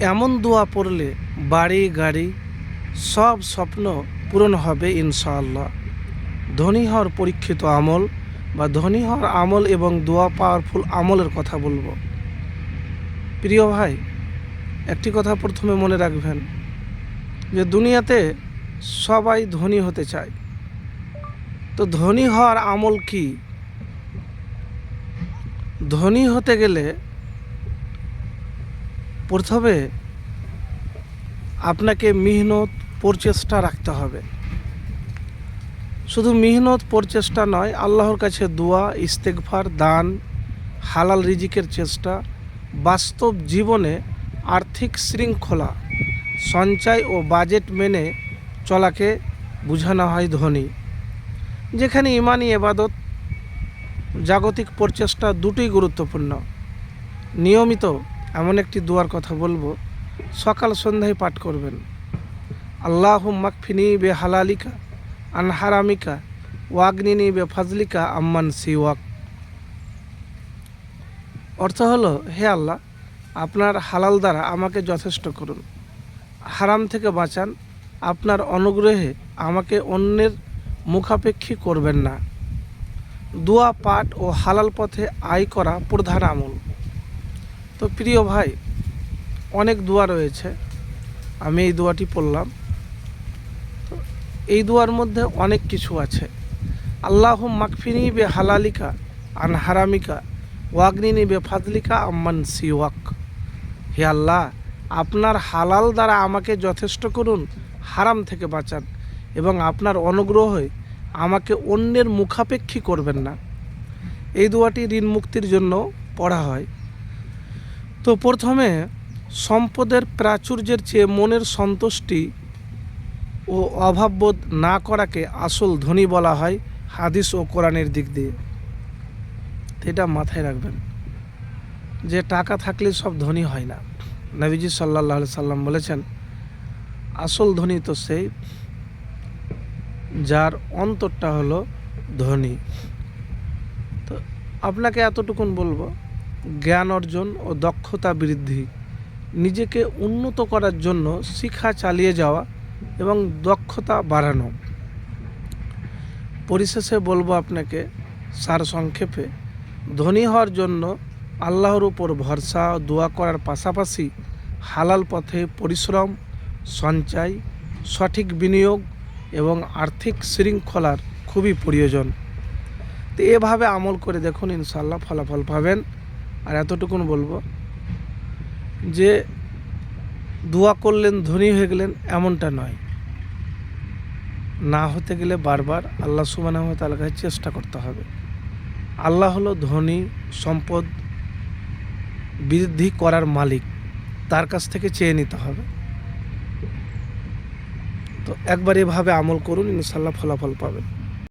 এমন দোয়া পড়লে বাড়ি, গাড়ি সব স্বপ্ন পূরণ হবে ইনশাআল্লাহ। ধনী হওয়ার পরীক্ষিত আমল বা ধনী হওয়ার আমল এবং দোয়া পাওয়ারফুল আমলের কথা বলব। প্রিয় ভাই, একটি কথা প্রথমে মনে রাখবেন যে দুনিয়াতে সবাই ধনী হতে চায়। তো ধনী হওয়ার আমল কি? ধনী হতে গেলে প্রথমে আপনাকে মেহনত, প্রচেষ্টা রাখতে হবে। শুধু মেহনত, প্রচেষ্টা নয়, আল্লাহর কাছে দোয়া ইস্তেকফার দান, হালাল রিজিকের চেষ্টা, বাস্তব জীবনে আর্থিক শৃঙ্খলা, সঞ্চয় ও বাজেট মেনে চলাকে বোঝানো হয় ধনী। যেখানে ইমানি এবাদত, জাগতিক প্রচেষ্টা দুটোই গুরুত্বপূর্ণ। নিয়মিত এমন একটি দুয়ার কথা বলব, সকাল সন্ধ্যায় পাঠ করবেন। আল্লাহ মাকফিনি বে হালালিকা আনহারামিকা ওয়াগনিনি বে ফাজলিকা আম্মান সিওয়াক। অর্থ হলো, হে আল্লাহ, আপনার হালাল দ্বারা আমাকে যথেষ্ট করুন। হারাম থেকে বাঁচান, আপনার অনুগ্রহে আমাকে অন্যের মুখাপেক্ষী করবেন না। দোয়া পাঠ ও হালাল পথে আয় করা প্রধান আমল। তো প্রিয় ভাই, অনেক দোয়া রয়েছে। আমি এই দোয়াটি পড়লাম। তো এই দোয়ার মধ্যে অনেক কিছু আছে। আল্লাহ মাকফিনি বে হালালিকা আন হারামিকা ওয়াগনিনি বে ফাদলিকা আম্মান সিওয়াক। হে আল্লাহ, আপনার হালাল দ্বারা আমাকে যথেষ্ট করুন, হারাম থেকে বাঁচান এবং আপনার অনুগ্রহে আমাকে অন্যের মুখাপেক্ষী করবেন না। এই দোয়াটি ঋণ মুক্তির জন্য পড়া হয়। তো প্রথমে সম্পদের প্রাচুর্যের চেয়ে মনের সন্তুষ্টি ও অভাববোধ না করাকে আসল ধনী বলা হয় হাদিস ও কোরআনের দিক দিয়ে। এটা মাথায় রাখবেন যে টাকা থাকলে সব ধনী হয় না। নবীজি সাল্লাহ সাল্লাম বলেছেন, আসল ধনী তো সেই যার অন্তরটা হলো ধনী। তো আপনাকে এতটুকুন বলব জ্ঞান অর্জন ও দক্ষতা বৃদ্ধি, নিজেকে উন্নত করার জন্য শিক্ষা চালিয়ে যাওয়া এবং দক্ষতা বাড়ানো। পরিশেষে বলব আপনাকে, সার সংক্ষেপে, ধনী হওয়ার জন্য আল্লাহর উপর ভরসা ও দোয়া করার পাশাপাশি হালাল পথে পরিশ্রম, সঞ্চয়, সঠিক বিনিয়োগ এবং আর্থিক শৃঙ্খলার খুবই প্রয়োজন। তো এভাবে আমল করে দেখুন ইনশাল্লাহ ফলাফল পাবেন। আর এতটুকুন বলব যে দোয়া করলেন, ধনী হয়ে গেলেন এমনটা নয়। না হতে গেলে বারবার আল্লাহ সুবাহ তার কাছে চেষ্টা করতে হবে। আল্লাহ হলো ধনী, সম্পদ বৃদ্ধি করার মালিক, তার কাছ থেকে চেয়ে নিতে হবে। তো একবার এভাবে আমল করুন ইনশাল্লাহ ফলাফল পাবেন।